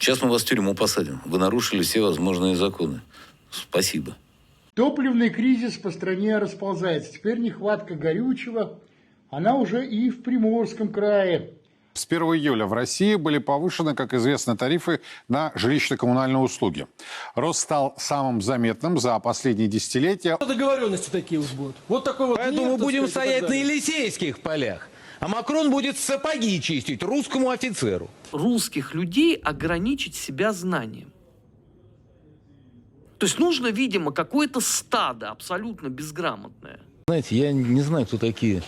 Сейчас мы вас в тюрьму посадим. Вы нарушили все возможные законы. Спасибо. Топливный кризис по стране расползается. Теперь нехватка горючего, она уже и в Приморском крае. С 1 июля в России были повышены, как известно, тарифы на жилищно-коммунальные услуги. Рост стал самым заметным за последние десятилетия. договоренности такие уж будут. Вот такой вот Поэтому мир, так будем сказать, стоять на. Елисейских полях. А Макрон будет сапоги чистить русскому офицеру. русских людей ограничить себя знанием. То есть нужно, видимо, какое-то стадо абсолютно безграмотное. Знаете, я не знаю, кто такие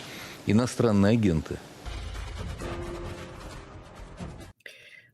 иностранные агенты.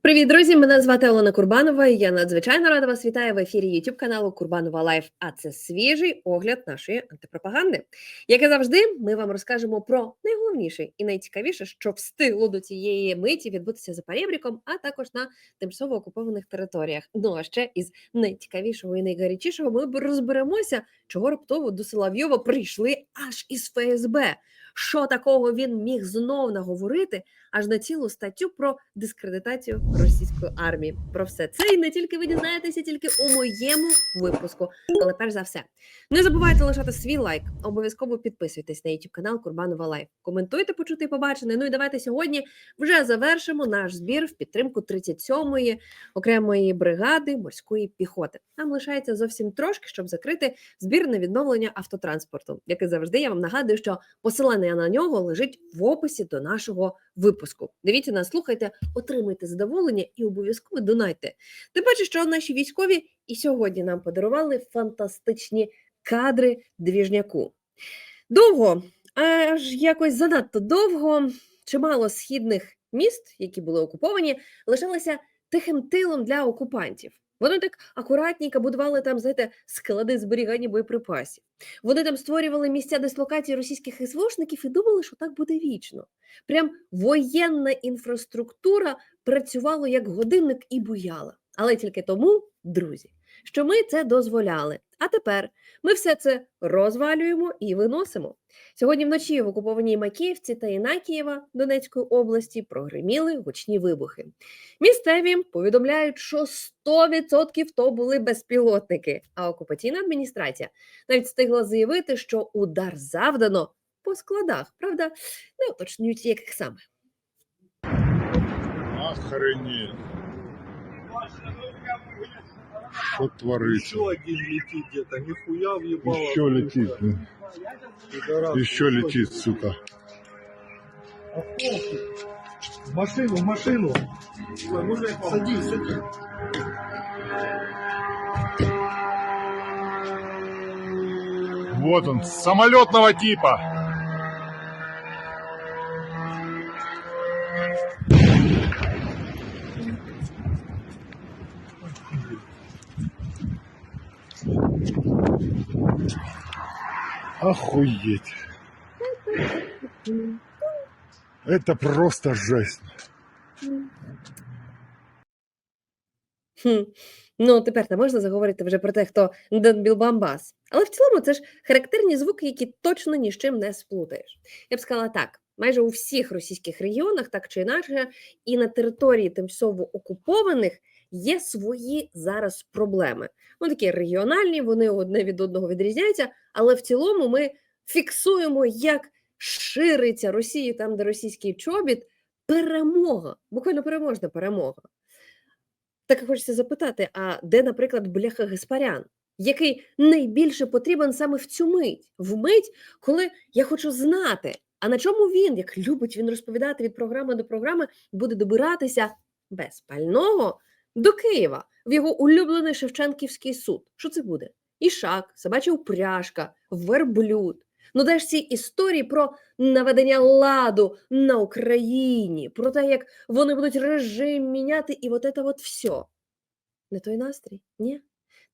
Привіт, друзі! Мене звати Олена Курбанова. Я надзвичайно рада вас вітаю в ефірі YouTube каналу Курбанова Лайф. А це свіжий огляд нашої антипропаганди. Як і завжди, ми вам розкажемо про найголовніше і найцікавіше, що встигло до цієї миті відбутися за перебріком, а також на тимчасово окупованих територіях. Ну а ще із найцікавішого і найгарячішого ми розберемося, чого раптово до Соловйова прийшли аж із ФСБ. Що такого він міг знов наговорити, аж на цілу статтю про дискредитацію російської армії. Про все це і не тільки ви дізнаєтеся, тільки у моєму випуску. Але перш за все, не забувайте лишати свій лайк. Обов'язково підписуйтесь на YouTube канал Курбанова Лайф. Коментуйте, почути і побачене. Ну і давайте сьогодні вже завершимо наш збір в підтримку 37-ї окремої бригади морської піхоти. Нам лишається зовсім трошки, щоб закрити збір на відновлення автотранспорту. Як і завжди, я вам нагадую, що посилання на нього лежить в описі до нашого випуску. Дивіться нас, слухайте, отримайте задоволення і обов'язково донайте. Тим паче, що наші військові і сьогодні нам подарували фантастичні кадри двіжняку. Довго, аж якось занадто довго, чимало східних міст, які були окуповані, лишалися тихим тилом для окупантів. Вони так акуратненько будували там, знаєте, склади зберігання боєприпасів. Вони там створювали місця дислокації російських СВОшників і думали, що так буде вічно. Прям воєнна інфраструктура працювала як годинник і буяла. Але тільки тому, друзі, що ми це дозволяли. А тепер ми все це розвалюємо і виносимо. Сьогодні вночі в окупованій Макіївці та Інакієва Донецької області прогриміли гучні вибухи. Місцеві повідомляють, що 100% то були безпілотники. А окупаційна адміністрація навіть встигла заявити, що удар завдано по складах. Правда, не уточнюють, яких саме. Охренеть. Что творится? Еще один летит где-то, нихуя въебало. Еще летит. Пидорас. Еще летит, сука. В машину, в машину. Ой? Садись, садись. Вот он, самолетного типа. Охуеть. Это просто жесть. Ну, тепер не можна заговорити вже про те, хто Денбілбамбас. Але в цілому це ж характерні звуки, які точно ні з чим не сплутаєш. Я б сказала так: майже у всіх російських регіонах, так чи інакше, і на території тимчасово окупованих є свої зараз проблеми. Вони такі регіональні, вони одне від одного відрізняються, але в цілому ми фіксуємо, як шириться Росії там, де російський чобіт, перемога, буквально переможна перемога. Так хочеться запитати: а де, наприклад, бляха Гаспарян, який найбільше потрібен саме в цю мить, в мить, коли я хочу знати, а на чому він, як любить він розповідати від програми до програми, буде добиратися без пального до Києва в його улюблений Шевченківський суд. Що це буде? Ішак, собача упряжка, верблюд. Ну, де ж ці історії про наведення ладу на Україні, про те, як вони будуть режим міняти, і от це от все. Не той настрій? Ні.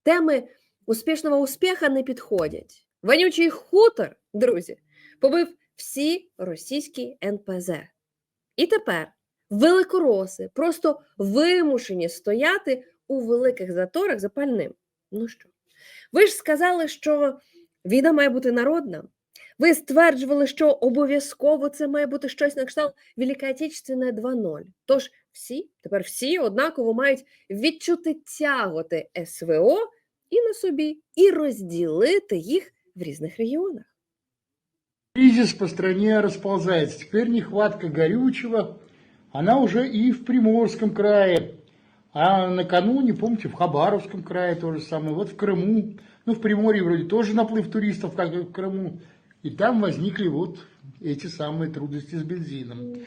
Теми успішного успіха не підходять. Вонючий хутор, друзі, побив всі російські НПЗ. І тепер великороси просто вимушені стояти у великих заторах за пальним. Ну що? Ви ж сказали, що війна має бути народна. Ви стверджували, що обов'язково це має бути щось на кшталт Велика Отечественна 2.0. Тож всі, тепер всі однаково мають відчути тяготи СВО і на собі, і розділити їх в різних регіонах. Кризис по стране расползается. Теперь нехватка горючего, она уже и в Приморском крае. А накануне, помните, в Хабаровском крае то же самое, вот в Крыму. Ну, в Приморье вроде тоже наплыв туристов, как и в Крыму. И там возникли вот эти самые трудности с бензином.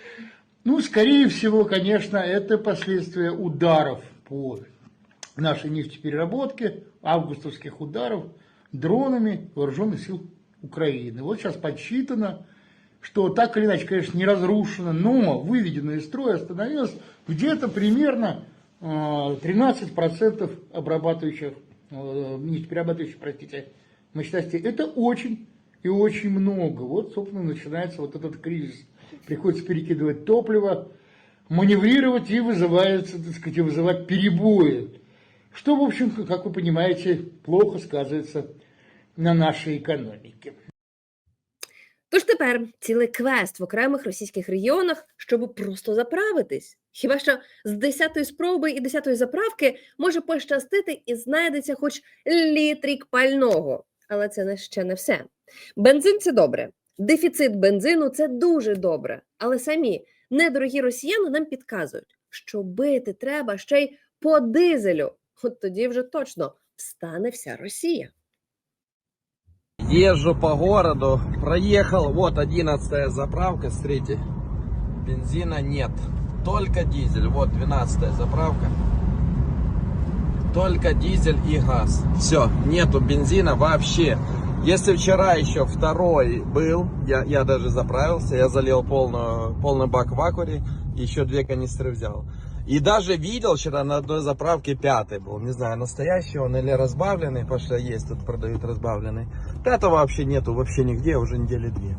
Ну, скорее всего, конечно, это последствия ударов по нашей нефтепереработке, августовских ударов дронами вооруженных сил Украины. Вот сейчас подсчитано, что так или иначе, конечно, не разрушено, но выведено из строя остановилось где-то примерно э, 13% обрабатывающих, э, нефтеперерабатывающих, простите, мощностей. Это очень и очень много. Вот, собственно, начинается вот этот кризис. Приходится перекидывать топливо, маневрировать и вызывается, так сказать, вызывать перебои. Что, в общем, как вы понимаете, плохо сказывается на нашей экономике. Тож тепер цілий квест в окремих російських регіонах, щоб просто заправитись. Хіба що з 10-ї спроби і 10-ї заправки може пощастити і знайдеться хоч літрік пального. Але це ще не все. Бензин це добре. Дефіцит бензину це дуже добре. Але самі недорогі росіяни нам підказують, що бити треба ще й по дизелю. От тоді вже точно встане вся Росія. Езжу по городу, проехал, вот 11 заправка, смотрите, бензина нет, только дизель, вот 12 заправка, только дизель и газ, все, нету бензина вообще. Если вчера еще второй был, я, я даже заправился, я залил полную, полный бак в акуре, еще две канистры взял. И даже видел вчера на одной заправке пятый был. Не знаю, настоящий он или разбавленный, потому что есть тут продают разбавленный. Пятого вообще нету вообще нигде, уже недели две.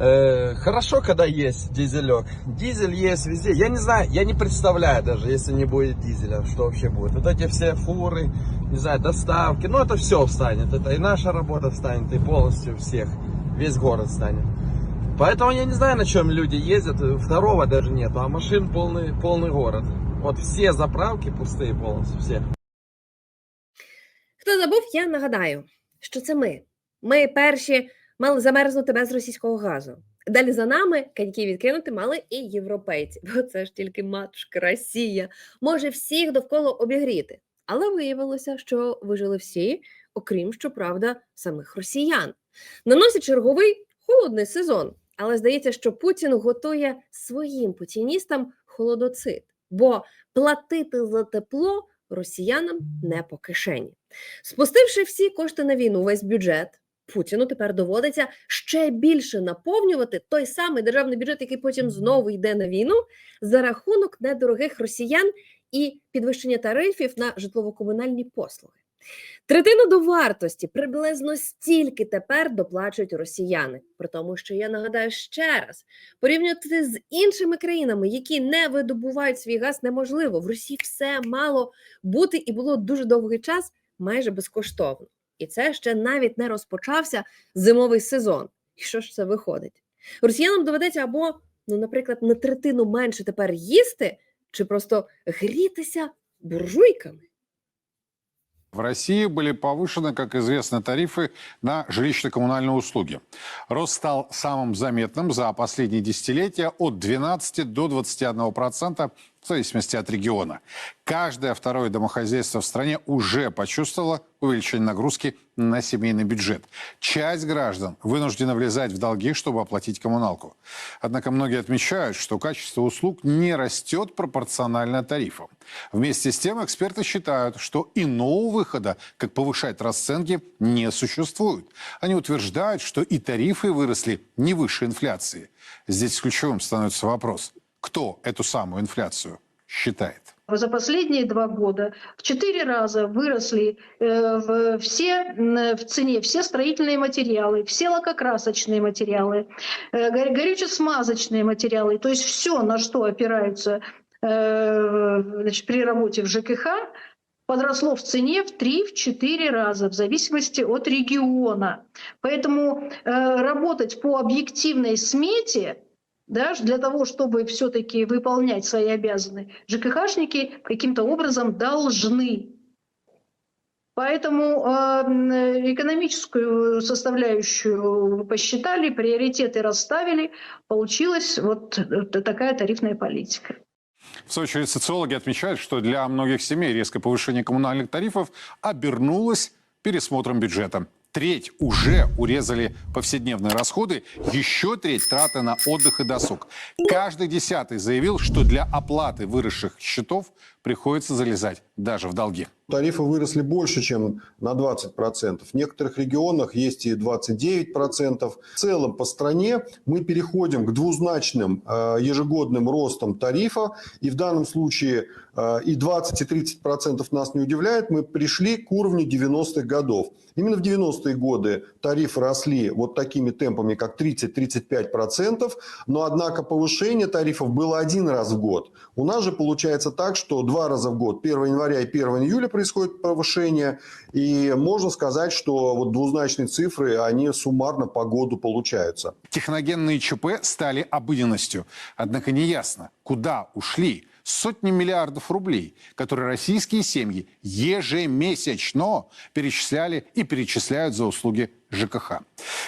Э, хорошо, когда есть дизелек. Дизель есть везде. Я не знаю, я не представляю даже, если не будет дизеля, что вообще будет. Вот эти все фуры, не знаю, доставки, ну это все встанет. Это и наша работа встанет, и полностью всех, весь город станет. Поэтому я не знаю, на чем люди ездят. Второго даже нету, а машин полный, полный город. Вот все заправки пустые полностью, все. Хто забув, я нагадаю, що це ми. Ми перші мали замерзнути без російського газу. Далі за нами коньки відкинути мали і європейці, бо це ж тільки матушка Росія може всіх довкола обігріти. Але виявилося, що вижили всі, окрім щоправда, самих росіян. Наносять черговий холодний сезон. Але здається, що Путін готує своїм путіністам холодоцит, бо платити за тепло росіянам не по кишені. Спустивши всі кошти на війну, весь бюджет, Путіну тепер доводиться ще більше наповнювати той самий державний бюджет, який потім знову йде на війну, за рахунок недорогих росіян і підвищення тарифів на житлово-комунальні послуги. Третину до вартості приблизно стільки тепер доплачують росіяни. При тому, що я нагадаю ще раз: порівняти з іншими країнами, які не видобувають свій газ, неможливо. В Росії все мало бути і було дуже довгий час майже безкоштовно. І це ще навіть не розпочався зимовий сезон. І що ж це виходить? Росіянам доведеться або, ну, наприклад, на третину менше тепер їсти, чи просто грітися буржуйками. В России были повышены, как известно, тарифы на жилищно-коммунальные услуги. Рост стал самым заметным за последние десятилетия от 12 до 21% в зависимости от региона. Каждое второе домохозяйство в стране уже почувствовало увеличение нагрузки на семейный бюджет. Часть граждан вынуждена влезать в долги, чтобы оплатить коммуналку. Однако многие отмечают, что качество услуг не растет пропорционально тарифам. Вместе с тем эксперты считают, что иного выхода, как повышать расценки, не существует. Они утверждают, что и тарифы выросли не выше инфляции. Здесь ключевым становится вопрос, кто эту самую инфляцию считает. За последние два года в четыре раза выросли э, все, м, в цене все строительные материалы, все лакокрасочные материалы, э, го- горюче-смазочные материалы, то есть все, на что опираются э, значит, при работе в ЖКХ, подросло в цене в 3-4 раза в зависимости от региона. Поэтому э, работать по объективной смете да, для того, чтобы все-таки выполнять свои обязанности, ЖКХшники каким-то образом должны. Поэтому э, м, экономическую составляющую посчитали, приоритеты расставили, получилась вот э, такая тарифная политика. В свою очередь, социологи отмечают, что для многих семей резкое повышение коммунальных тарифов обернулось пересмотром бюджета. Треть уже урезали повседневные расходы, еще треть траты на отдых и досуг. Каждый десятый заявил, что для оплаты выросших счетов приходится залезать даже в долги. Тарифы выросли больше, чем на 20%. В некоторых регионах есть и 29%. В целом по стране мы переходим к двузначным э, ежегодным ростам тарифа. И в данном случае э, и 20, и 30% нас не удивляет. Мы пришли к уровню 90-х годов. Именно в 90-е годы тарифы росли вот такими темпами, как 30-35%. Но, однако, повышение тарифов было один раз в год. У нас же получается так, что два раза в год, 1 января и 1 июля происходит повышение. И можно сказать, что вот двузначные цифры, они суммарно по году получаются. Техногенные ЧП стали обыденностью. Однако неясно, куда ушли сотни миллиардов рублей, которые российские семьи ежемесячно перечисляли и перечисляют за услуги ЖКХ.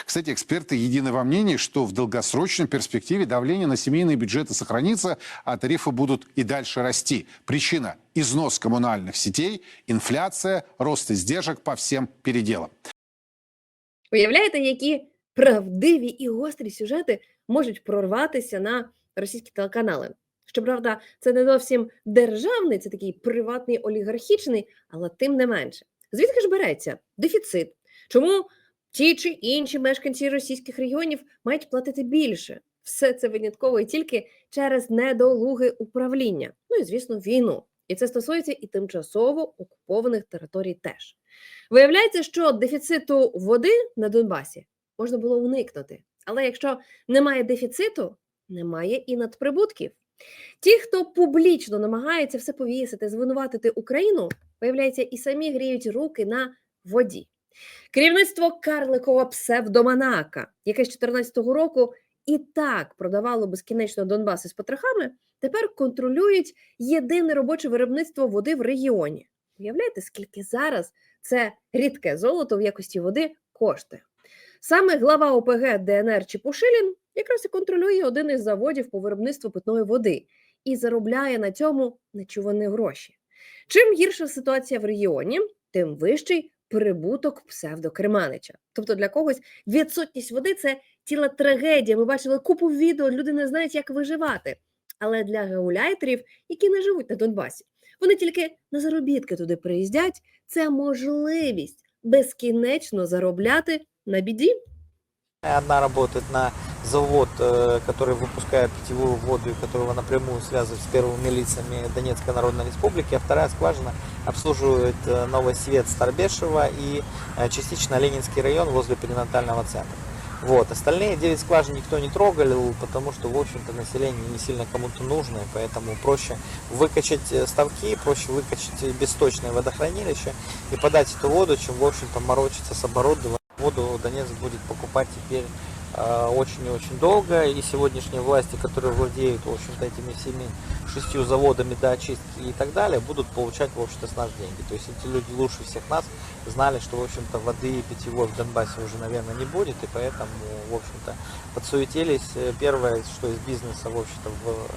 Кстати, эксперты едины во мнении, что в долгосрочной перспективе давление на семейные бюджеты сохранится, а тарифы будут и дальше расти. Причина – износ коммунальных сетей, инфляция, рост издержек по всем переделам. Уявляєте, які правдиві і гострі сюжети можуть прорватися на російські телеканали? Щоправда, це не зовсім державний, це такий приватний олігархічний, але тим не менше. Звідки ж береться дефіцит? Чому ті чи інші мешканці російських регіонів мають платити більше? Все це винятково і тільки через недолуги управління. Ну і звісно, війну. І це стосується і тимчасово окупованих територій теж. Виявляється, що дефіциту води на Донбасі можна було уникнути. Але якщо немає дефіциту, немає і надприбутків. Ті, хто публічно намагається все повісити, звинуватити Україну, виявляється, і самі гріють руки на воді. Керівництво карликова псевдоманака, яке з 2014 року і так продавало безкінечно Донбас із потрохами, тепер контролюють єдине робоче виробництво води в регіоні. Уявляєте, скільки зараз це рідке золото в якості води коштує? Саме глава ОПГ ДНР Чепушилін якраз і контролює один із заводів по виробництву питної води і заробляє на цьому нечувані гроші. Чим гірша ситуація в регіоні, тим вищий прибуток псевдокерманича. Тобто для когось відсутність води це ціла трагедія. Ми бачили купу відео, люди не знають, як виживати. Але для гауляйтерів, які не живуть на Донбасі, вони тільки на заробітки туди приїздять. Це можливість безкінечно заробляти на біді. Одна работает на завод, э, который выпускает питьевую воду, и которого напрямую связывает с первыми лицами Донецкой Народной Республики, а вторая скважина обслуживает э, Новый Свет Старбешева и э, частично Ленинский район возле перинатального центра. Вот. Остальные 9 скважин никто не трогал, потому что, в общем-то, население не сильно кому-то нужно, и поэтому проще выкачать э, ставки, проще выкачать э, бесточное водохранилище и подать эту воду, чем, в общем-то, морочиться с оборудованием. Воду Донецк будет покупать теперь э, очень и очень долго, и сегодняшние власти, которые владеют, в общем-то, этими всеми шестью заводами до очистки и так далее, будут получать, в общем-то, с нас деньги. То есть эти люди лучше всех нас знали, что, в общем-то, воды питьевой в Донбассе уже, наверное, не будет, и поэтому, в общем-то, подсуетились. Э, Первое, что из бизнеса, в общем-то, в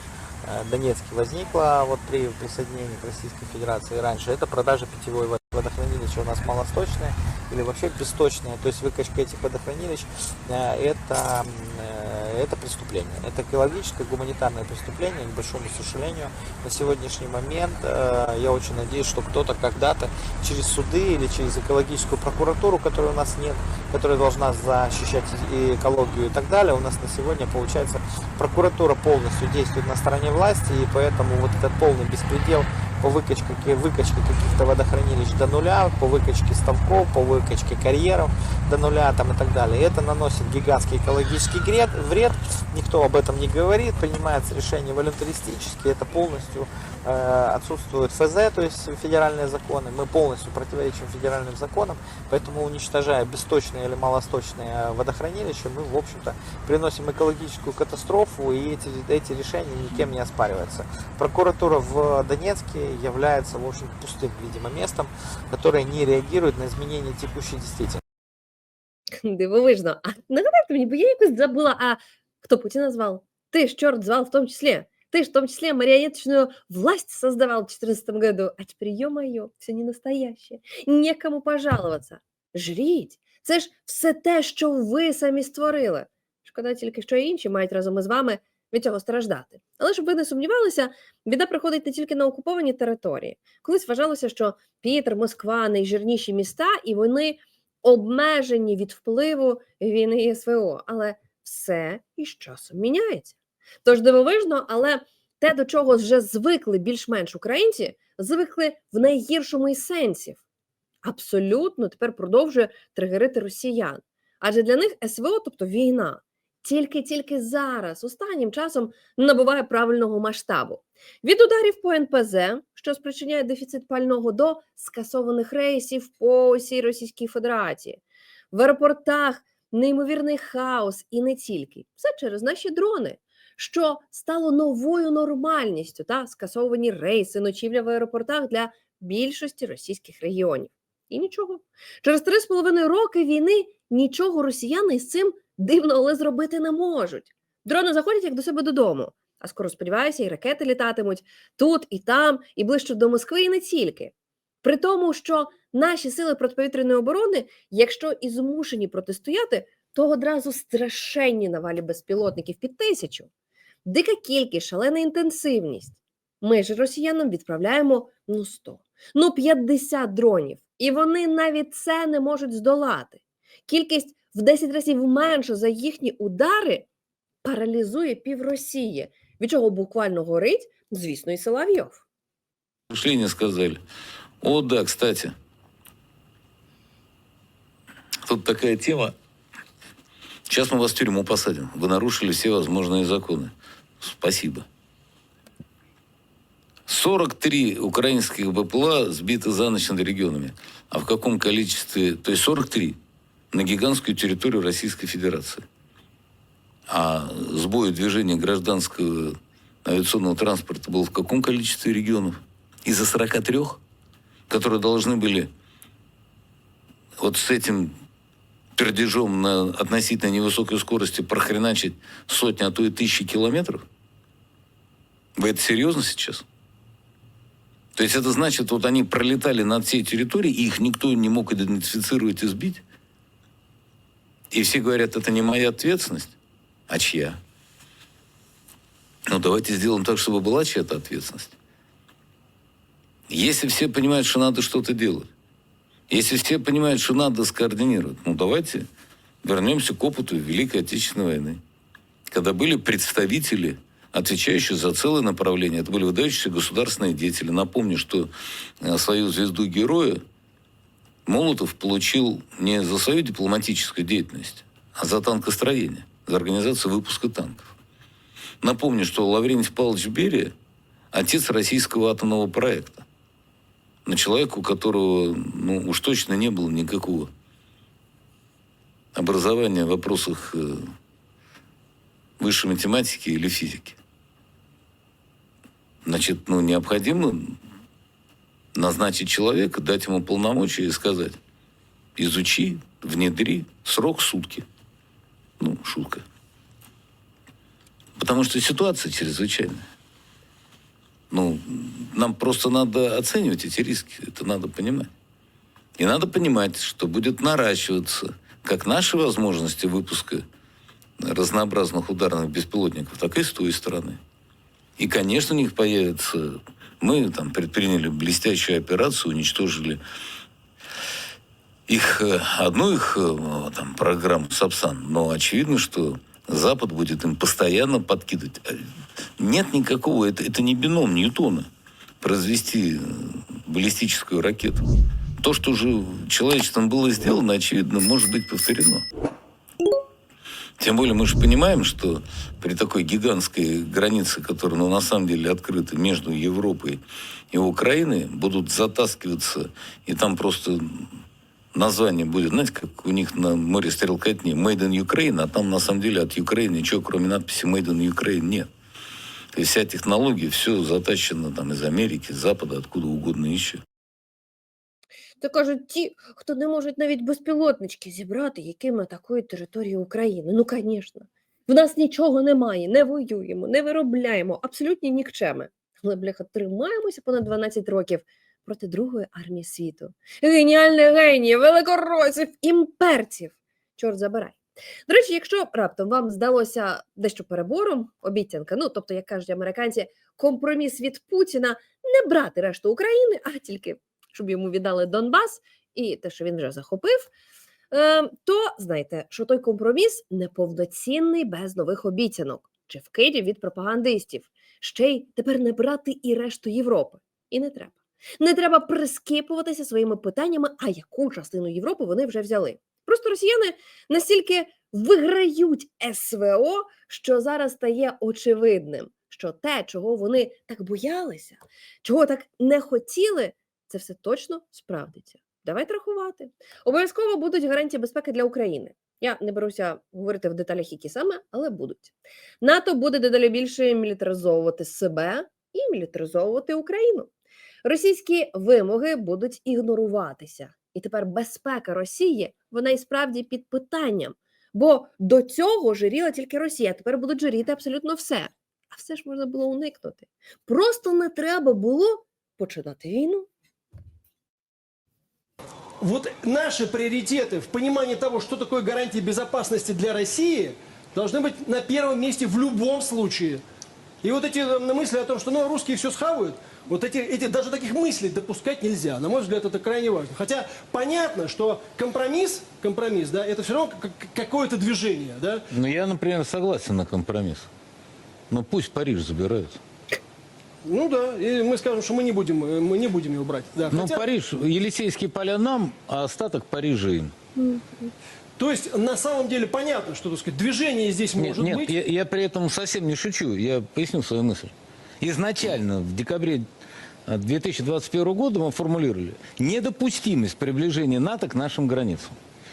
э, Донецке возникло вот при присоединении к Российской Федерации раньше, это продажа питьевой воды. Водохранилища у нас малосточные или вообще бесточные, то есть выкачка этих водохранилищ э, это, э, это преступление. Это экологическое, гуманитарное преступление, к большому сожалению. На сегодняшний момент э, я очень надеюсь, что кто-то когда-то через суды или через экологическую прокуратуру, которой у нас нет, которая должна защищать экологию и так далее, у нас на сегодня получается прокуратура полностью действует на стороне власти, и поэтому вот этот полный беспредел по выкачке, выкачке каких-то водохранилищ до нуля, по выкачке ставков, по выкачке карьеров до нуля там, и так далее. Это наносит гигантский экологический вред, вред, никто об этом не говорит, принимается решение волюнтаристически, это полностью э, отсутствует ФЗ, то есть федеральные законы. Мы полностью противоречим федеральным законам, поэтому уничтожая бесточные или малосточные водохранилища, мы, в общем-то, приносим экологическую катастрофу, и эти, эти решения никем не оспариваются. Прокуратура в Донецке является, в общем, пустым, видимо, местом, которое не реагирует на изменения текущей действительности. Дивовижно. А нагадайте мені, бо я якось забула, а кто Путина звал? Ты ж черт звал в том числе. Ты ж в том числе марионеточную власть создавал в 2014 году. А теперь, ё-моё, все не настоящее. Некому пожаловаться. Жріть. Це ж все те, що ви самі створили. Шкода тільки, що і інші мають разом із вами від цього страждати. Але щоб ви не сумнівалися, біда приходить не тільки на окуповані території. Колись вважалося, що Пітер, Москва найжирніші міста, і вони обмежені від впливу війни і СВО. Але все із часом міняється. Тож дивовижно, але те, до чого вже звикли більш-менш українці, звикли в найгіршому із сенсів. Абсолютно тепер продовжує тригерити росіян. Адже для них СВО, тобто війна, тільки-тільки зараз, останнім часом набуває правильного масштабу. Від ударів по НПЗ, що спричиняє дефіцит пального, до скасованих рейсів по усій Російській Федерації. В аеропортах неймовірний хаос і не тільки. Все через наші дрони, що стало новою нормальністю та скасовані рейси, ночівля в аеропортах для більшості російських регіонів. І нічого. Через три з половиною роки війни нічого росіяни із цим дивно, але зробити не можуть. Дрони заходять як до себе додому. А скоро сподіваюся, і ракети літатимуть тут, і там, і ближче до Москви, і не тільки. При тому, що наші сили протиповітряної оборони, якщо і змушені протистояти, то одразу страшенні навалі безпілотників під тисячу. Дика кількість, шалена інтенсивність. Ми ж росіянам відправляємо ну 100, ну 50 дронів, і вони навіть це не можуть здолати. Кількість в 10 разів менше за їхні удари паралізує пів Росії, від чого буквально горить, звісно, і Соловйов. Мышление сказали. О, да, кстати. Тут такая тема. Сейчас мы вас в тюрьму посадим. Вы нарушили все возможные законы. Спасибо. 43 украинских БПЛА сбиты за ночь над регионами. А в каком количестве? То есть 43 на гигантскую территорию Российской Федерации. А сбой движения гражданского авиационного транспорта был в каком количестве регионов? Из-за 43, которые должны были вот с этим пердежом на относительно невысокой скорости прохреначить сотни, а то и тысячи километров? Вы это серьезно сейчас? То есть это значит, вот они пролетали над всей территорией, и их никто не мог идентифицировать и сбить? И все говорят, это не моя ответственность? А чья? Ну, давайте сделаем так, чтобы была чья-то ответственность. Если все понимают, что надо что-то делать, если все понимают, что надо скоординировать, ну, давайте вернемся к опыту Великой Отечественной войны, когда были представители, отвечающие за целое направление. Это были выдающиеся государственные деятели. Напомню, что э, свою звезду героя Молотов получил не за свою дипломатическую деятельность, а за танкостроение, за организацию выпуска танков. Напомню, что Лаврентий Павлович Берия – отец российского атомного проекта. Но человек, у которого, ну, уж точно не было никакого образования в вопросах э, высшей математики или физики. Значит, ну, необходимо назначить человека, дать ему полномочия и сказать, изучи, внедри, срок сутки. Ну, шутка. Потому что ситуация чрезвычайная. Ну, нам просто надо оценивать эти риски. Это надо понимать. И надо понимать, что будет наращиваться как наши возможности выпуска разнообразных ударных беспилотников, так и с той стороны. И, конечно, у них появится... Мы там предприняли блестящую операцию, уничтожили их, э, одну их э, там, программу Сапсан, но очевидно, что Запад будет им постоянно подкидывать. Э, Нет никакого, это, это не бином Ньютона, произвести баллистическую ракету. То, что уже человечеством было сделано, очевидно, может быть повторено. Тем более мы же понимаем, что при такой гигантской границе, которая ну, на самом деле открыта между Европой и Украиной, будут затаскиваться, и там просто название будет, знаете, как у них на море стрелкотни, Made in Ukraine, а там на самом деле от Украины ничего, кроме надписи Made in Ukraine, нет. То есть вся технология, все затачено там из Америки, из Запада, откуда угодно еще. Це кажуть ті, хто не можуть навіть безпілотнички зібрати, якими атакують територію України. Ну, звісно. В нас нічого немає, не воюємо, не виробляємо, абсолютні нікчеми. Але, бляха, тримаємося понад 12 років проти Другої армії світу. Геніальних геніїв, великоросів, імперців. Чорт забирай. До речі, якщо раптом вам здалося дещо перебором, обіцянка, ну тобто, як кажуть американці, компроміс від Путіна не брати решту України, а тільки щоб йому віддали Донбас і те, що він вже захопив, е, то знайте, що той компроміс неповноцінний без нових обіцянок чи вкидів від пропагандистів. Ще й тепер не брати і решту Європи. І не треба. Не треба прискіпуватися своїми питаннями, а яку частину Європи вони вже взяли. Просто росіяни настільки виграють СВО, що зараз стає очевидним, що те, чого вони так боялися, чого так не хотіли, це все точно справдиться. Давайте рахувати. Обов'язково будуть гарантії безпеки для України. Я не беруся говорити в деталях, які саме, але будуть. НАТО буде дедалі більше мілітаризовувати себе і мілітаризовувати Україну. Російські вимоги будуть ігноруватися. І тепер безпека Росії вона і справді під питанням. Бо до цього жиріла тільки Росія, тепер будуть жиріти абсолютно все. А все ж можна було уникнути. Просто не треба було починати війну. Вот наши приоритеты в понимании того, что такое гарантии безопасности для России, должны быть на первом месте в любом случае. И вот эти мысли о том, что ну, русские все схавают, вот эти, эти, даже таких мыслей допускать нельзя. На мой взгляд, это крайне важно. Хотя понятно, что компромисс, компромисс, да, это все равно как- какое-то движение, да. Ну, я, например, согласен на компромисс. Но пусть Париж забирают. Ну да, и мы скажем, что мы не будем, э, мы не будем его брать. Да, Ну, хотя- Париж, Елисейские поля нам, а остаток Парижа им. То есть на самом деле понятно, что так сказать, движение здесь Нет, может нет, быть. я, я при этом совсем не шучу. Я поясню свою мысль. Изначально, в декабре э, 2021 года мы формулировали недопустимость приближения НАТО к нашим границам.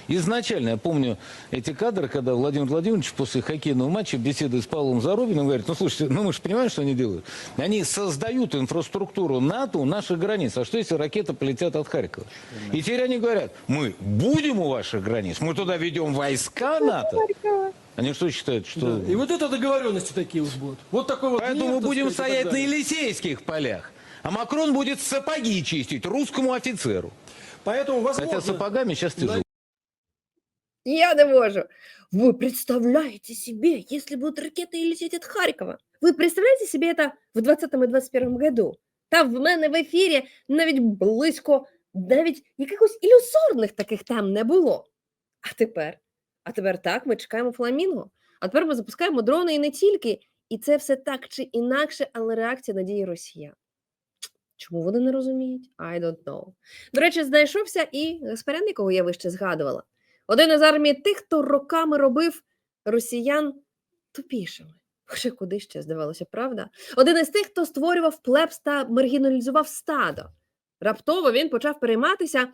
Изначально, я помню эти кадры, когда Владимир Владимирович после хоккейного матча беседует с Павлом Зарубиным, говорит, ну слушайте, ну мы же понимаем, что они делают. Они создают инфраструктуру НАТО у наших границ. А что если ракеты полетят от Харькова? И теперь они говорят, мы будем у ваших границ, мы туда ведем войска НАТО. Они что считают, что... Да. И вот это договоренности такие вот будут. Вот такой вот Поэтому мир, мы будем сказать, стоять на. Елисейских полях. А Макрон будет сапоги чистить русскому офицеру. Поэтому, возможно... Хотя сапогами сейчас тяжело. Я не можу. Вы представляете себе, если будут ракеты лететь от Харькова? Ви представляєте собі це в 20 і 21 году? Та в мене в ефірі навіть близько, навіть якихось ілюзорних таких тем не було. А тепер? А тепер так, ми чекаємо фламінго. А тепер ми запускаємо дрони і не тільки. І це все так чи інакше, але реакція на дії росіян. Чому вони не розуміють? I don't know. До речі, знайшовся і Гаспарян, якого я вище згадувала. Один із армії тих, хто роками робив росіян тупішими. Хоча куди ще здавалося, правда? Один із тих, хто створював плебс та маргіналізував стадо. Раптово він почав перейматися,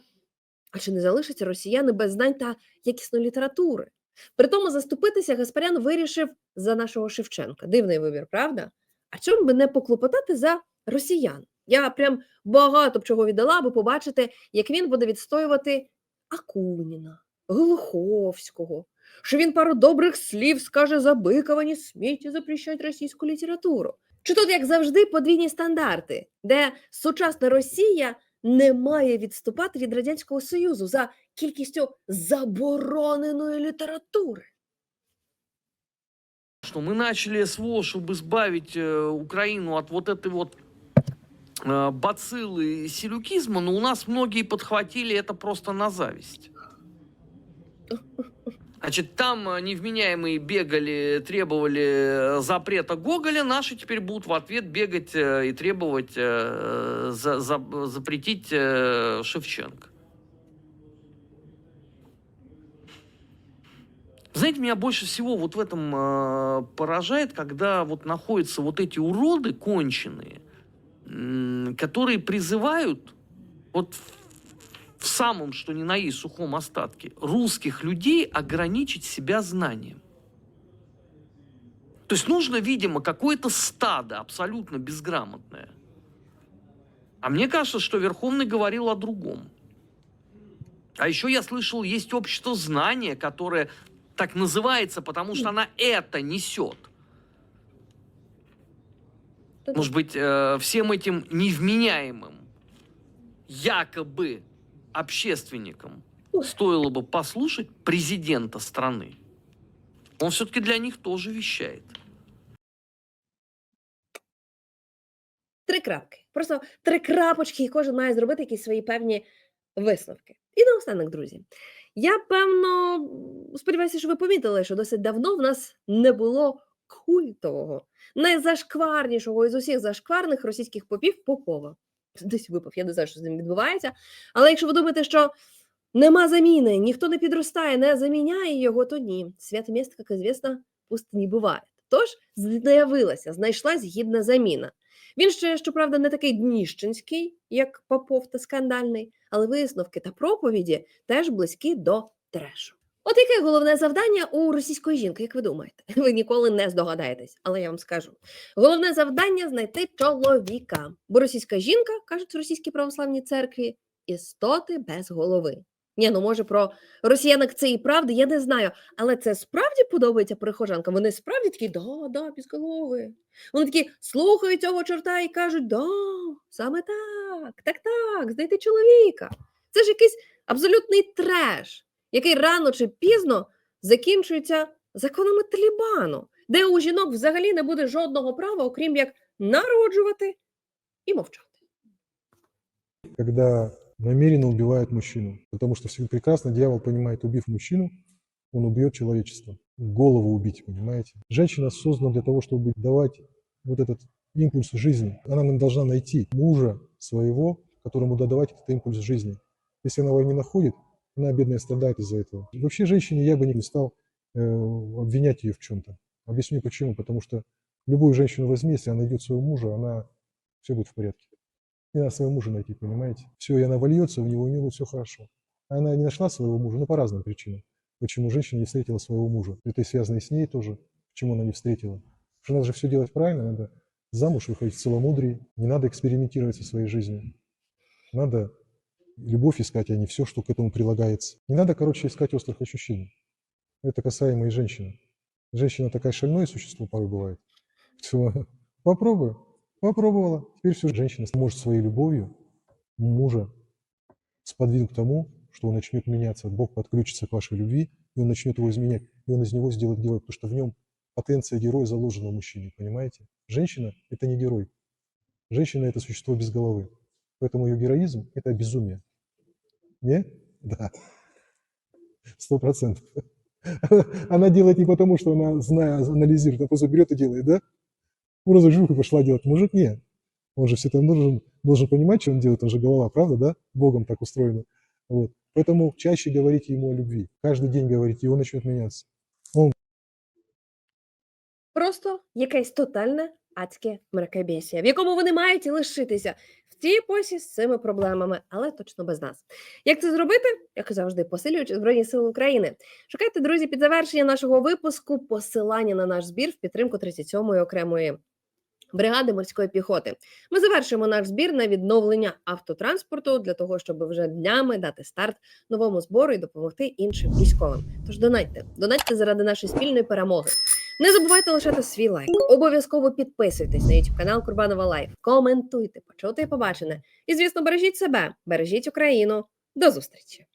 а чи не залишаться росіяни без знань та якісної літератури. Притому заступитися Гаспарян вирішив за нашого Шевченка. Дивний вибір, правда? А чому би не поклопотати за росіян? Я прям багато б чого віддала, аби побачити, як він буде відстоювати Акуніна, Глуховського, що він пару добрих слів скаже за Бикова, не смійте запрещать російську літературу. Чи тут, як завжди, подвійні стандарти, де сучасна Росія не має відступати від Радянського Союзу за кількістю забороненої літератури? Что мы начали СВО, чтобы избавить э, Украину от вот этой вот э, бациллы силюкизма, но у нас многие подхватили это просто на зависть. Значит, там э, невменяемые бегали, требовали э, запрета Гоголя, наши теперь будут в ответ бегать э, и требовать э, за- за- запретить э, Шевченко. Знаете, меня больше всего вот в этом э, поражает, когда вот находятся вот эти уроды конченые, м, которые призывают вот в, самом, что ни на есть, сухом остатке, русских людей ограничить себя знанием. То есть нужно, видимо, какое-то стадо абсолютно безграмотное. А мне кажется, что Верховный говорил о другом. А еще я слышал, есть общество знания, которое так называется, потому что она это несет. Может быть, э, всем этим невменяемым, якобы общественникам стоило бы послушать президента страны. Он все-таки для них тоже вещает. Три крапки. Просто три крапочки, і кожен має зробити якісь свої певні висновки. І наостанок, друзі. Я певно сподіваюся, що ви помітили, що досить давно в нас не було культового, найзашкварнішого із усіх зашкварних російських попів Попова. Десь випав, я не знаю, що з ним відбувається. Але якщо ви думаєте, що нема заміни, ніхто не підростає, не заміняє його, то ні. Святе місто, як звісно, пусто не буває. Тож з'явилася, знайшлась гідна заміна. Він ще, щоправда, не такий дніщенський, як Попов та скандальний, але висновки та проповіді теж близькі до трешу. От яке головне завдання у російської жінки, як ви думаєте? Ви ніколи не здогадаєтесь, але я вам скажу. Головне завдання знайти чоловіка. Бо російська жінка, кажуть в російській православній церкві, істоти без голови. Ні, ну може про росіянок це і правда, я не знаю. Але це справді подобається прихожанкам. Вони справді такі, да, да, без голови. Вони такі слухають цього чорта і кажуть: да, саме так, так, так, знайти чоловіка. Це ж якийсь абсолютний треш, який рано чи пізно закінчується законами Талібану, де у жінок взагалі не буде жодного права, окрім як народжувати і мовчати. когда намеренно убивают мужчину. Потому что всегда прекрасно дьявол понимает, убив мужчину, он убьет человечество. Голову убить, понимаете? Женщина создана для того, чтобы давать вот этот импульс жизни. Она нам должна найти мужа своего, которому додавать этот импульс жизни. Если она его не находит, она, бедная, страдает из-за этого. Вообще женщине я бы не стал э, обвинять ее в чем-то. Объясню почему. Потому что любую женщину возьми, если она найдет своего мужа, она все будет в порядке. Не надо своего мужа найти, понимаете? Все, и она вольется в него, у будет все хорошо. А Она не нашла своего мужа, ну, по разным причинам. Почему женщина не встретила своего мужа. Это и связано и с ней тоже, почему она не встретила. Потому что надо же все делать правильно, надо замуж выходить в целомудрии, не надо экспериментировать со своей жизнью. Надо любовь искать, а не все, что к этому прилагается. Не надо, короче, искать острых ощущений. Это касаемо и женщины. Женщина такая шальное существо порой бывает. Всё, Попробуй. Попробовала. Теперь все, женщина может своей любовью мужа сподвинуть к тому, что он начнет меняться. Бог подключится к вашей любви, и он начнет его изменять. И он из него сделает героя, потому что в нем потенция героя заложена в мужчине, понимаете? Женщина – это не герой. Женщина – это существо без головы. Поэтому ее героизм – это безумие. Не? Да. Сто процентов. Она делает не потому, что она, зная, анализирует, а просто берет и делает, да? Ну, разве жука пошла делать? Мужик нет. Он же все это должен, должен понимать, что он делает, он же голова, правда, да? Богом так устроено. Вот. Поэтому чаще говорите ему о любви. Каждый день говорите, и он начнет меняться. Просто якесь тотальне адське мракобесія, в якому вони мають і лишитися епосі з цими проблемами, але точно без нас. Як це зробити? Як і завжди, посилюючи Збройні Сили України. Шукайте, друзі, під завершення нашого випуску посилання на наш збір в підтримку 37-ї окремої. Бригади морської піхоти. Ми завершуємо наш збір на відновлення автотранспорту для того, щоб вже днями дати старт новому збору і допомогти іншим військовим. Тож донайте, донайте заради нашої спільної перемоги. Не забувайте лишати свій лайк. Обов'язково підписуйтесь на YouTube канал Курбанова Лайф. Коментуйте, почути і побачене. І звісно, бережіть себе, бережіть Україну. До зустрічі!